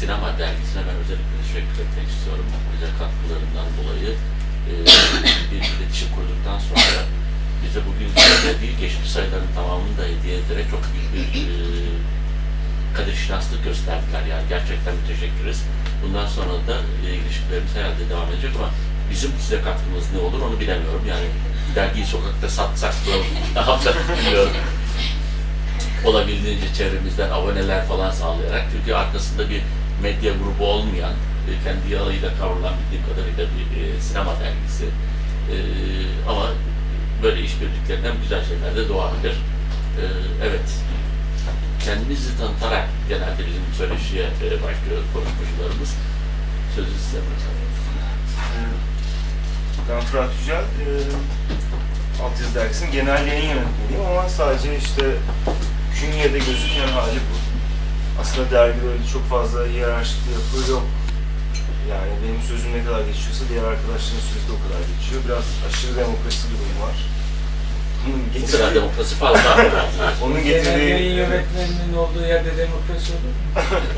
Sinema Dergisi'ne ben özellikle teşekkür etmek istiyorum. Bize katkılarından dolayı e, bir iletişim kurduktan sonra bize bugün de değil, geçmiş sayıların tamamını da hediye ederek çok büyük bir e, gösterdiler. Yani gerçekten müteşekkiriz. Bundan sonra da e, ilişkilerimiz herhalde devam edecek ama bizim size katkımız ne olur onu bilemiyorum. Yani dergiyi sokakta satsak da ne yapsak bilmiyorum. Olabildiğince çevremizden aboneler falan sağlayarak çünkü arkasında bir medya grubu olmayan, e, kendi yağıyla kavrulan bildiğim kadarıyla bir e, sinema dergisi. E, ama böyle işbirliklerinden güzel şeyler de doğabilir. E, evet, kendinizi tanıtarak genelde bizim söyleşiye e, başlıyor konuşmacılarımız. Sözü size bırakalım. Ben Fırat Yücel, e, Altyazı Dergisi'nin genel yayın yönetmeniyim ama sadece işte künyede gözüken hali bu. Aslında dergide öyle çok fazla hiyerarşik bir yapı yok. Yani benim sözüm ne kadar geçiyorsa diğer arkadaşların sözü de o kadar geçiyor. Biraz aşırı demokrasi durumu var. Bunun Bu kadar getirdiği, demokrasi fazla. onun Genel getirdiği yönetmeninin olduğu yerde demokrasi olur mu?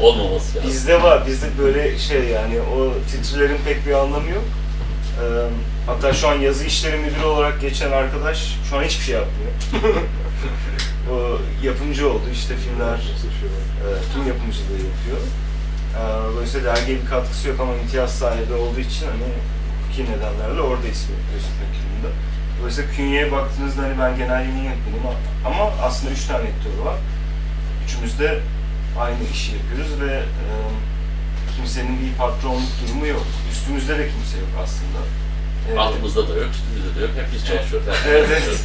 Olmaması lazım. Bizde var, bizde böyle şey yani o titrilerin pek bir anlamı yok. Ee, hatta şu an yazı işleri müdürü olarak geçen arkadaş şu an hiçbir şey yapmıyor. o yapımcı oldu işte filmler, e, film yapımcılığı yapıyor. Ee, dolayısıyla dergiye bir katkısı yok ama imtiyaz sahibi olduğu için hani hukuki nedenlerle orada ismi gözükmek durumunda. Dolayısıyla künyeye baktığınızda hani ben genel yayın yönetmeniyim ama aslında üç tane editörü var. Üçümüz de aynı işi yapıyoruz ve e, kimsenin bir patronluk durumu yok. Üstümüzde de kimse yok aslında. E, Altımızda da yok, üstümüzde de yok. Hepimiz çalışıyoruz. Evet, evet.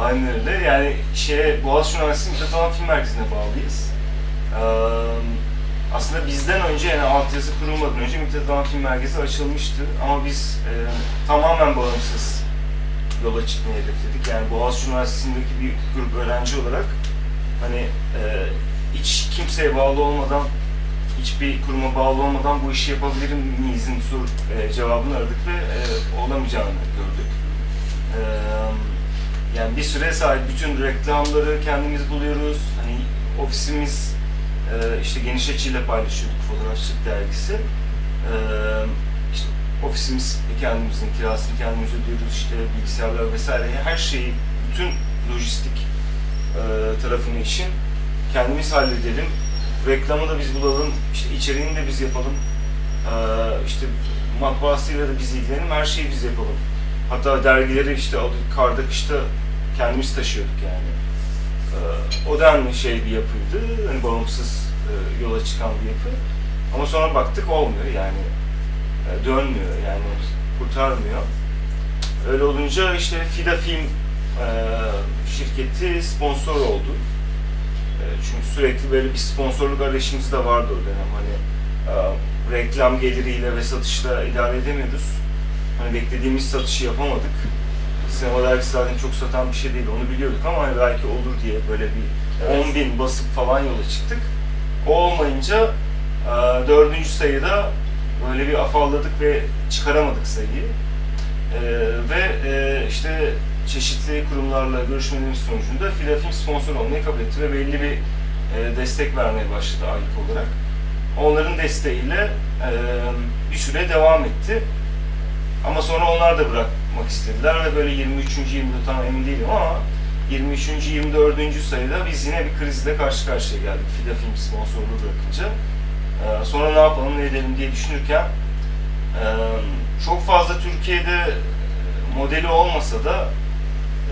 Aynen öyle. Yani şeye, Boğaziçi Üniversitesi Mikrofon Film Merkezi'ne bağlıyız. Aslında bizden önce yani altyazı kurulmadan önce Mikrofon Film Merkezi açılmıştı. Ama biz e, tamamen bağımsız yola çıkmayı hedefledik. Yani Boğaziçi Üniversitesi'ndeki bir grup öğrenci olarak hani e, hiç kimseye bağlı olmadan hiçbir kuruma bağlı olmadan bu işi yapabilir miyizin soru e, cevabını aradık ve e, olamayacağını gördük. E, yani bir süre sahip bütün reklamları kendimiz buluyoruz. Hani ofisimiz e, işte geniş açıyla paylaşıyorduk fotoğrafçılık dergisi. E, işte ofisimiz kendimizin kirasını kendimiz ödüyoruz. İşte bilgisayarlar vesaire her şeyi bütün lojistik e, tarafını işin kendimiz halledelim. Reklamı da biz bulalım, işte içeriğini de biz yapalım. E, işte matbaasıyla da biz ilgilenelim, her şeyi biz yapalım. Hatta dergileri işte alıp karda kışta kendimiz taşıyorduk yani. Ee, o denli şey bir yapıydı, hani bağımsız e, yola çıkan bir yapı. Ama sonra baktık olmuyor yani, e, dönmüyor yani, kurtarmıyor. Öyle olunca işte Fida Film e, şirketi sponsor oldu. E, çünkü sürekli böyle bir sponsorluk arayışımız da vardı o dönem. Hani reklam geliriyle ve satışla idare edemiyoruz. Hani beklediğimiz satışı yapamadık. Sinema dergisi zaten çok satan bir şey değil, onu biliyorduk ama hani belki olur diye böyle bir Evet. 10 bin basıp falan yola çıktık. O olmayınca e, dördüncü sayıda böyle bir afalladık ve çıkaramadık sayıyı. E, ve e, işte çeşitli kurumlarla görüşmelerimiz sonucunda Filafilm sponsor olmayı kabul etti ve belli bir e, destek vermeye başladı aylık olarak. Onların desteğiyle e, bir süre devam etti. Ama sonra onlar da bırakmak istediler ve böyle 23. 24. tam emin değilim ama 23. 24. sayıda biz yine bir krizle karşı karşıya geldik Fida Film sponsorluğu bırakınca. Ee, sonra ne yapalım ne edelim diye düşünürken e, çok fazla Türkiye'de modeli olmasa da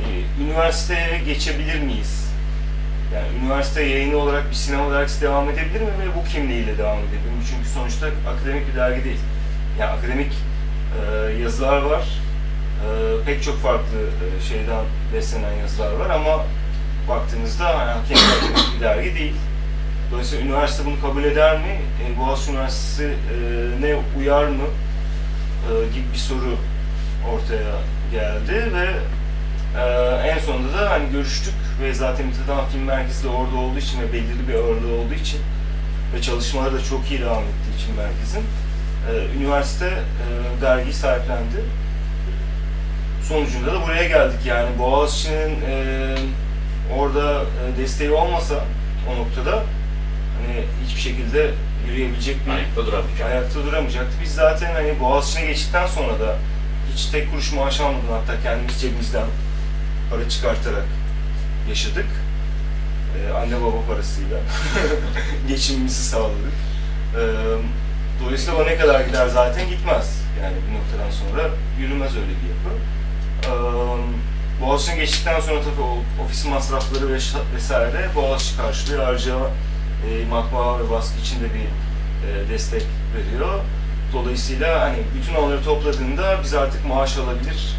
e, üniversiteye geçebilir miyiz? Yani üniversite yayını olarak bir sinema dergisi devam edebilir mi ve bu kimliğiyle devam edebilir mi? Çünkü sonuçta akademik bir dergi değil. Yani akademik e, yazılar var. E, pek çok farklı e, şeyden beslenen yazılar var ama baktığınızda hakikaten akademik bir dergi değil. Dolayısıyla üniversite bunu kabul eder mi? E, Boğaziçi Üniversitesi e, ne uyar mı? E, gibi bir soru ortaya geldi ve e, en sonunda da hani görüştük ve zaten Mittedan Film Merkezi de orada olduğu için ve belirli bir ağırlığı olduğu için ve çalışmaları da çok iyi devam ettiği için merkezin e, üniversite e, dergiyi sahiplendi. Sonucunda da buraya geldik yani Boğaziçi'nin e, orada e, desteği olmasa o noktada hani hiçbir şekilde yürüyebilecek bir Ayakta duramayacak. ayakta duramayacaktı. Biz zaten hani Boğaziçi'ne geçtikten sonra da hiç tek kuruş maaş almadan hatta kendimiz cebimizden para çıkartarak yaşadık. Ee, anne baba parasıyla geçimimizi sağladık. Ee, dolayısıyla o ne kadar gider zaten gitmez. Yani bir noktadan sonra yürümez öyle bir yapı. Ee, Boğaziçi'ne geçtikten sonra tabii ofis masrafları ve vesaire Boğaziçi karşılıyor. Ayrıca e, matbaa ve baskı için de bir e, destek veriyor. Dolayısıyla hani bütün onları topladığında biz artık maaş alabilir,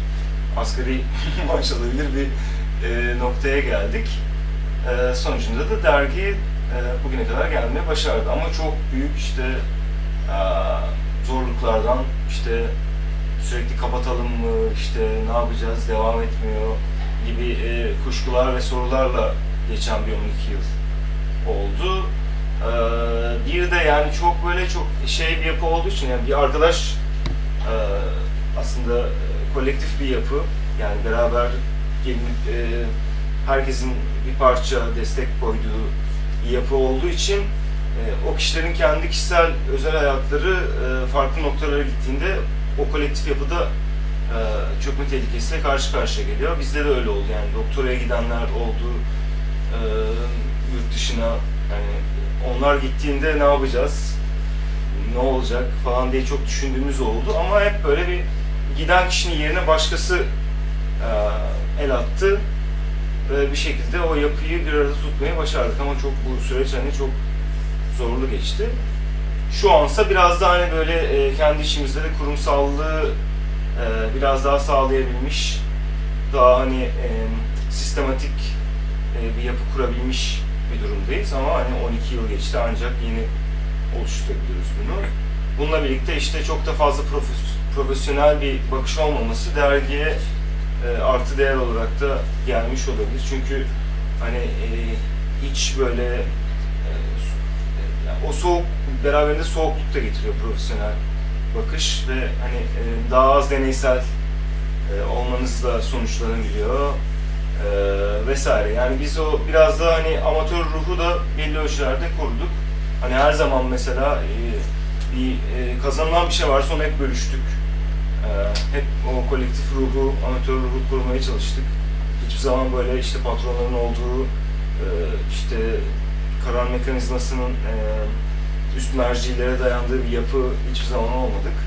asgari maaş alabilir bir e, noktaya geldik. E, sonucunda da dergi e, bugüne kadar gelmeye başardı. Ama çok büyük işte zorluklardan işte sürekli kapatalım mı, işte ne yapacağız, devam etmiyor gibi e, kuşkular ve sorularla geçen bir 12 yıl oldu. Ee, bir de yani çok böyle çok şey bir yapı olduğu için yani bir arkadaş e, aslında e, kolektif bir yapı yani beraber gelip e, herkesin bir parça destek koyduğu bir yapı olduğu için e, o kişilerin kendi kişisel özel hayatları e, farklı noktalara gittiğinde o kolektif yapıda e, çökme tehlikesiyle karşı karşıya geliyor. Bizde de öyle oldu. Yani doktoraya gidenler oldu, e, yurt dışına yani onlar gittiğinde ne yapacağız, ne olacak falan diye çok düşündüğümüz oldu. Ama hep böyle bir giden kişinin yerine başkası el attı ve bir şekilde o yapıyı bir arada tutmayı başardık. Ama çok bu süreç hani çok zorlu geçti. Şu ansa biraz daha hani böyle e, kendi işimizde de kurumsallığı e, biraz daha sağlayabilmiş, daha hani e, sistematik e, bir yapı kurabilmiş bir durumdayız ama hani 12 yıl geçti ancak yeni oluşturabiliyoruz bunu. Bununla birlikte işte çok da fazla profes- profesyonel bir bakış olmaması dergiye e, artı değer olarak da gelmiş olabilir. Çünkü hani e, hiç böyle o soğuk beraberinde soğukluk da getiriyor profesyonel bakış ve hani e, daha az deneysel e, olmanızla sonuçlanabiliyor e, vesaire. Yani biz o biraz da hani amatör ruhu da belli ölçülerde koruduk. Hani her zaman mesela e, bir e, kazanılan bir şey varsa onu hep bölüştük. E, hep o kolektif ruhu, amatör ruhu kurmaya çalıştık. Hiçbir zaman böyle işte patronların olduğu, e, işte karar mekanizmasının e, üst mercilere dayandığı bir yapı hiçbir zaman olmadık.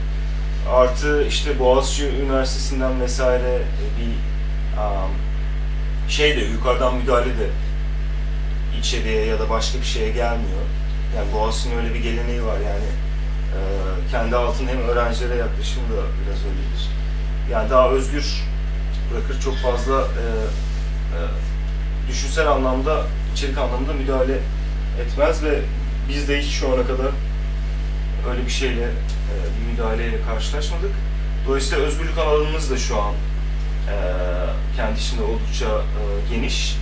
Artı işte Boğaziçi Üniversitesi'nden vesaire e, bir um, şey de yukarıdan müdahale de içeriye ya da başka bir şeye gelmiyor. Yani Boğaziçi'nin öyle bir geleneği var yani e, kendi altında hem öğrencilere yaklaşım da biraz öyledir. Yani daha özgür bırakır çok fazla e, e, düşünsel anlamda, içerik anlamında müdahale etmez ve biz de hiç şu ana kadar öyle bir şeyle, e, bir müdahaleyle karşılaşmadık. Dolayısıyla özgürlük alanımız da şu an e, kendi içinde oldukça e, geniş.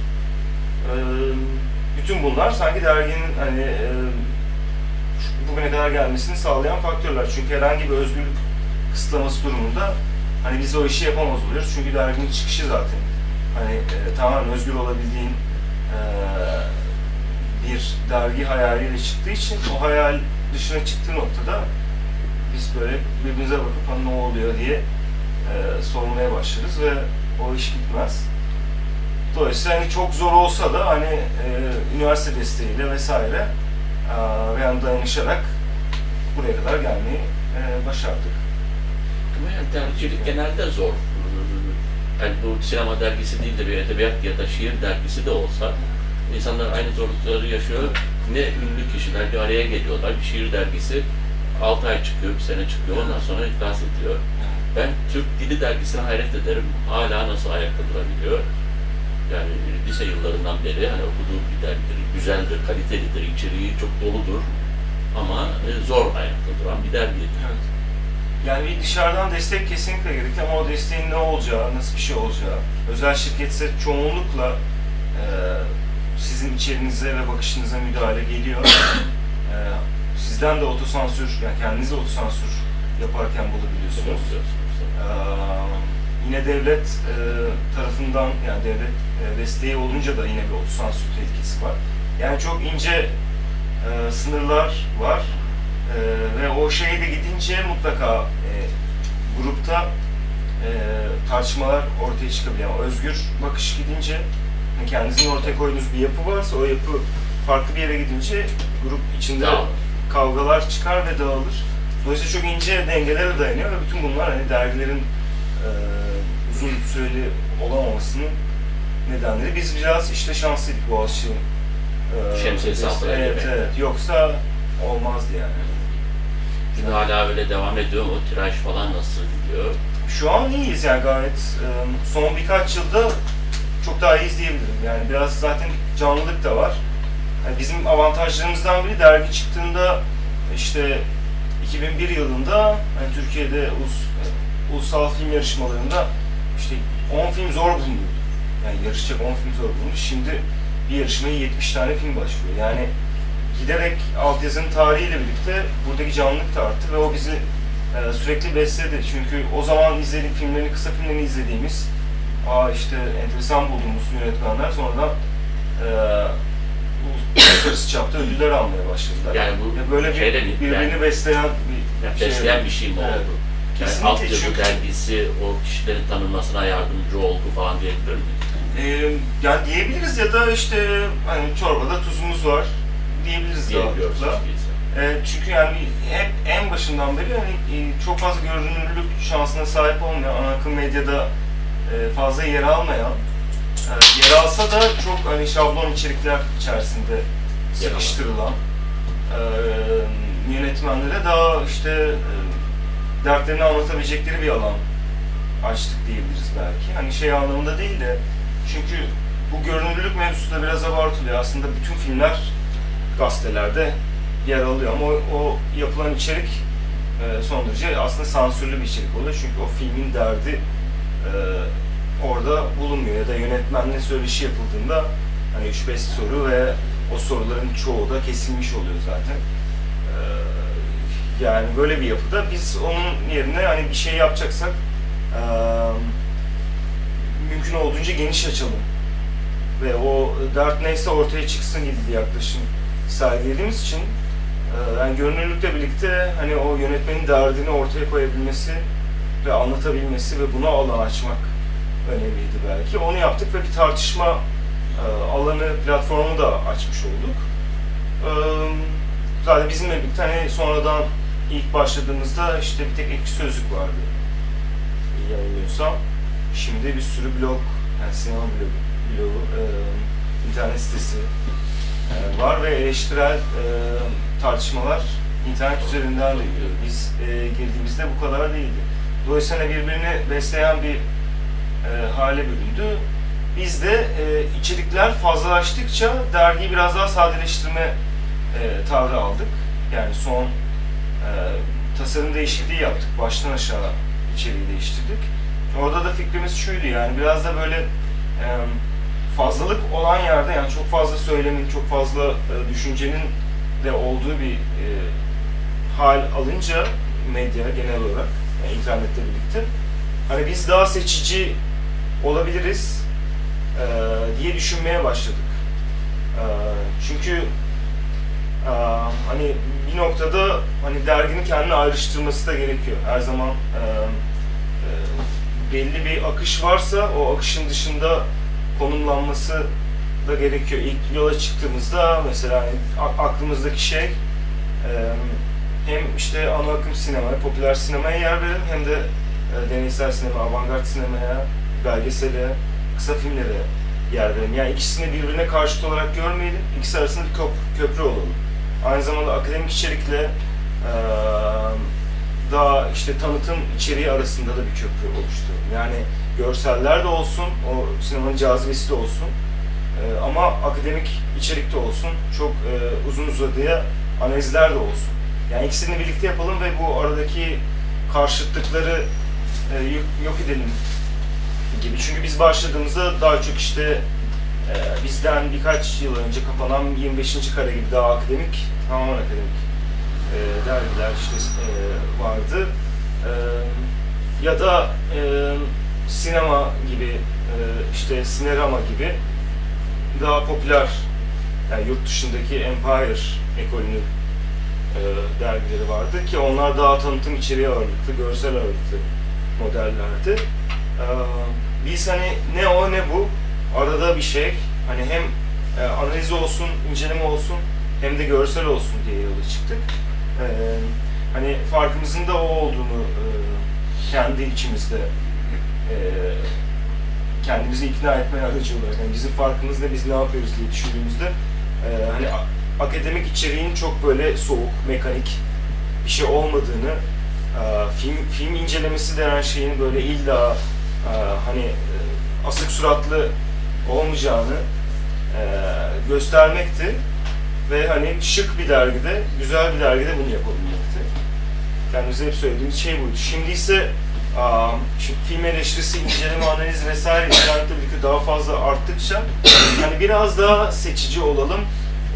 Bütün bunlar sanki derginin hani bugüne kadar gelmesini sağlayan faktörler. Çünkü herhangi bir özgürlük kısıtlaması durumunda hani biz o işi yapamaz oluyoruz. Çünkü derginin çıkışı zaten hani tamamen özgür olabildiğin bir dergi hayaliyle çıktığı için o hayal dışına çıktığı noktada biz böyle birbirimize bakıp ne oluyor diye e, sormaya başlarız ve o iş gitmez. Dolayısıyla hani çok zor olsa da hani e, üniversite desteğiyle vesaire e, ve yani dayanışarak buraya kadar gelmeyi e, başardık. Ama yani dergicilik genelde zor. Yani bu sinema dergisi değil de bir edebiyat ya da şiir dergisi de olsa insanlar aynı zorlukları yaşıyor. Ne ünlü kişiler bir araya geliyorlar. Bir şiir dergisi 6 ay çıkıyor, bir sene çıkıyor. Ondan sonra iflas ediyor. Ben Türk Dili Dergisi'ne hayret ederim. Hala nasıl ayakta durabiliyor? Yani lise yıllarından beri hani okuduğum bir dergidir. Güzeldir, kalitelidir, içeriği çok doludur. Ama e, zor ayakta duran bir dergi. Evet. Yani bir dışarıdan destek kesinlikle gerekli ama o desteğin ne olacağı, nasıl bir şey olacağı, özel şirketse çoğunlukla e, sizin içerinize ve bakışınıza müdahale geliyor. E, sizden de otosansür, yani kendinize otosansür yaparken bulabiliyorsunuz. Ee, yine devlet e, tarafından yani devlet e, desteği olunca da yine bir otosansür tehlikesi var. Yani çok ince e, sınırlar var Ee, ve o şeye de gidince mutlaka e, grupta e, tartışmalar ortaya çıkabiliyor. Yani özgür bakış gidince kendinizin ortaya koyduğunuz bir yapı varsa o yapı farklı bir yere gidince grup içinde Dağılır. kavgalar çıkar ve dağılır. Dolayısıyla çok ince dengelere dayanıyor ve bütün bunlar hani dergilerin e, uzun süreli olamamasının nedenleri. Biz biraz işte şanslıydık Boğaziçi. e, Şemsiyesi altına Evet, evet. Yoksa olmazdı yani. Şimdi hala öyle devam ediyor mu? Tiraj falan nasıl gidiyor? Şu an iyiyiz yani gayet. e, Son birkaç yılda çok daha iyiyiz diyebilirim. Yani biraz zaten canlılık da var. Yani bizim avantajlarımızdan biri dergi çıktığında işte 2001 yılında hani Türkiye'de ulus, ulusal film yarışmalarında işte 10 film zor bulunuyordu. Yani yarışacak 10 film zor bulunuyordu. Şimdi bir yarışmaya 70 tane film başlıyor. Yani giderek altyazının tarihiyle birlikte buradaki canlılık da arttı ve o bizi e, sürekli besledi. Çünkü o zaman izlediğim filmlerini, kısa filmlerini izlediğimiz, aa işte enteresan bulduğumuz yönetmenler sonradan e, uluslararası çapta ödüller almaya başladılar. Yani bu Ya böyle bir mi? birbirini Yani- besleyen bir Yani şey. besleyen bir şey mi Evet. oldu? Yani Kesinlikle altyazı çünkü- dergisi o kişilerin tanınmasına yardımcı oldu falan diyebilir miyiz? Ee, yani diyebiliriz ya da işte hani çorbada tuzumuz var diyebiliriz Diyebiliyoruz rahatlıkla. hiç değilse. E, çünkü yani hep en başından beri hani çok fazla görünürlük şansına sahip olmayan, ana akım medyada fazla yer almayan, e, yer alsa da çok hani şablon içerikler içerisinde sıkıştırılan e, yönetmenlere daha işte e, dertlerini anlatabilecekleri bir alan açtık diyebiliriz belki. Hani şey anlamında değil de çünkü bu görünürlük mevzusu da biraz abartılıyor. Aslında bütün filmler gazetelerde yer alıyor ama o, o yapılan içerik e, son derece aslında sansürlü bir içerik oluyor. Çünkü o filmin derdi e, orada bulunmuyor ya da yönetmenle söyleşi yapıldığında hani 3-5 soru ve o soruların çoğu da kesilmiş oluyor zaten. E, yani böyle bir yapıda biz onun yerine hani bir şey yapacaksak e, mümkün olduğunca geniş açalım ve o dert neyse ortaya çıksın gibi bir yaklaşım sergilediğimiz için e, yani görünürlükle birlikte hani o yönetmenin derdini ortaya koyabilmesi ve anlatabilmesi ve buna alan açmak önemliydi belki. Onu yaptık ve bir tartışma e, alanı, platformu da açmış olduk. E, zaten bizimle birlikte hani sonradan ilk başladığımızda işte bir tek ekşi sözlük vardı. Yanılmıyorsam. Şimdi bir sürü blog, yani sinema blogu, blogu e, internet sitesi e, var ve eleştirel tartışmalar internet üzerinden de yürüyor. Biz e, girdiğimizde bu kadar değildi. Dolayısıyla birbirini besleyen bir e, hale büründü. Biz de e, içerikler fazlalaştıkça dergiyi biraz daha sadeleştirme e, tavrı aldık. Yani son e, tasarım değişikliği yaptık. Baştan aşağı içeriği değiştirdik. Orada da fikrimiz şuydu yani biraz da böyle e, fazlalık olan yerde yani çok fazla söylemin, çok fazla e, düşüncenin de olduğu bir e, hal alınca medya genel olarak yani internetle birlikte hani biz daha seçici olabiliriz e, diye düşünmeye başladık. E, çünkü e, hani bir noktada hani derginin kendini ayrıştırması da gerekiyor. Her zaman e, e, belli bir akış varsa o akışın dışında konumlanması da gerekiyor. İlk yola çıktığımızda mesela hani aklımızdaki şey e, hem işte ana akım sinemaya, popüler sinemaya yer verelim hem de e, deneysel sinema, avantgard sinemaya, belgesele, kısa filmlere yer verelim. Yani ikisini birbirine karşıt olarak görmeyelim, ikisi arasında bir köp- köprü olalım. Aynı zamanda akademik içerikle e, daha işte tanıtım içeriği arasında da bir köprü oluşturalım. Yani görseller de olsun, o sinemanın cazibesi de olsun. E, ama akademik içerik de olsun, çok e, uzun uzadıya analizler de olsun. Yani ikisini birlikte yapalım ve bu aradaki karşıtlıkları e, yok, yok edelim gibi. Çünkü biz başladığımızda daha çok işte e, bizden birkaç yıl önce kapanan 25. kare gibi daha akademik, tamamen akademik e, dergiler işte e, vardı. E, ya da e, sinema gibi, e, işte sinerama gibi daha popüler, yani yurt dışındaki Empire ekolünü e, dergileri vardı ki onlar daha tanıtım içeriği ağırlıklı, görsel ağırlıklı modellerdi. E, biz hani ne o ne bu arada bir şey hani hem e, analiz olsun, inceleme olsun hem de görsel olsun diye yola çıktık. E, hani farkımızın da o olduğunu kendi içimizde kendimizi ikna etme aracı olarak yani bizim farkımız ne biz ne yapıyoruz diye düşündüğümüzde hani akademik içeriğin çok böyle soğuk, mekanik bir şey olmadığını e, film film incelemesi denen şeyin böyle illa e, hani e, asık suratlı olmayacağını göstermekti ve hani şık bir dergide, güzel bir dergide bunu yapabilmekti. Kendimize hep söylediğimiz şey buydu. Şimdi ise şimdi film eleştirisi, inceleme, analiz vesaire internetle birlikte daha fazla arttıkça hani biraz daha seçici olalım.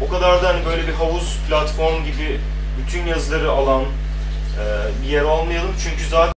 O kadar da hani böyle bir havuz platform gibi bütün yazıları alan e, bir yer olmayalım. Çünkü zaten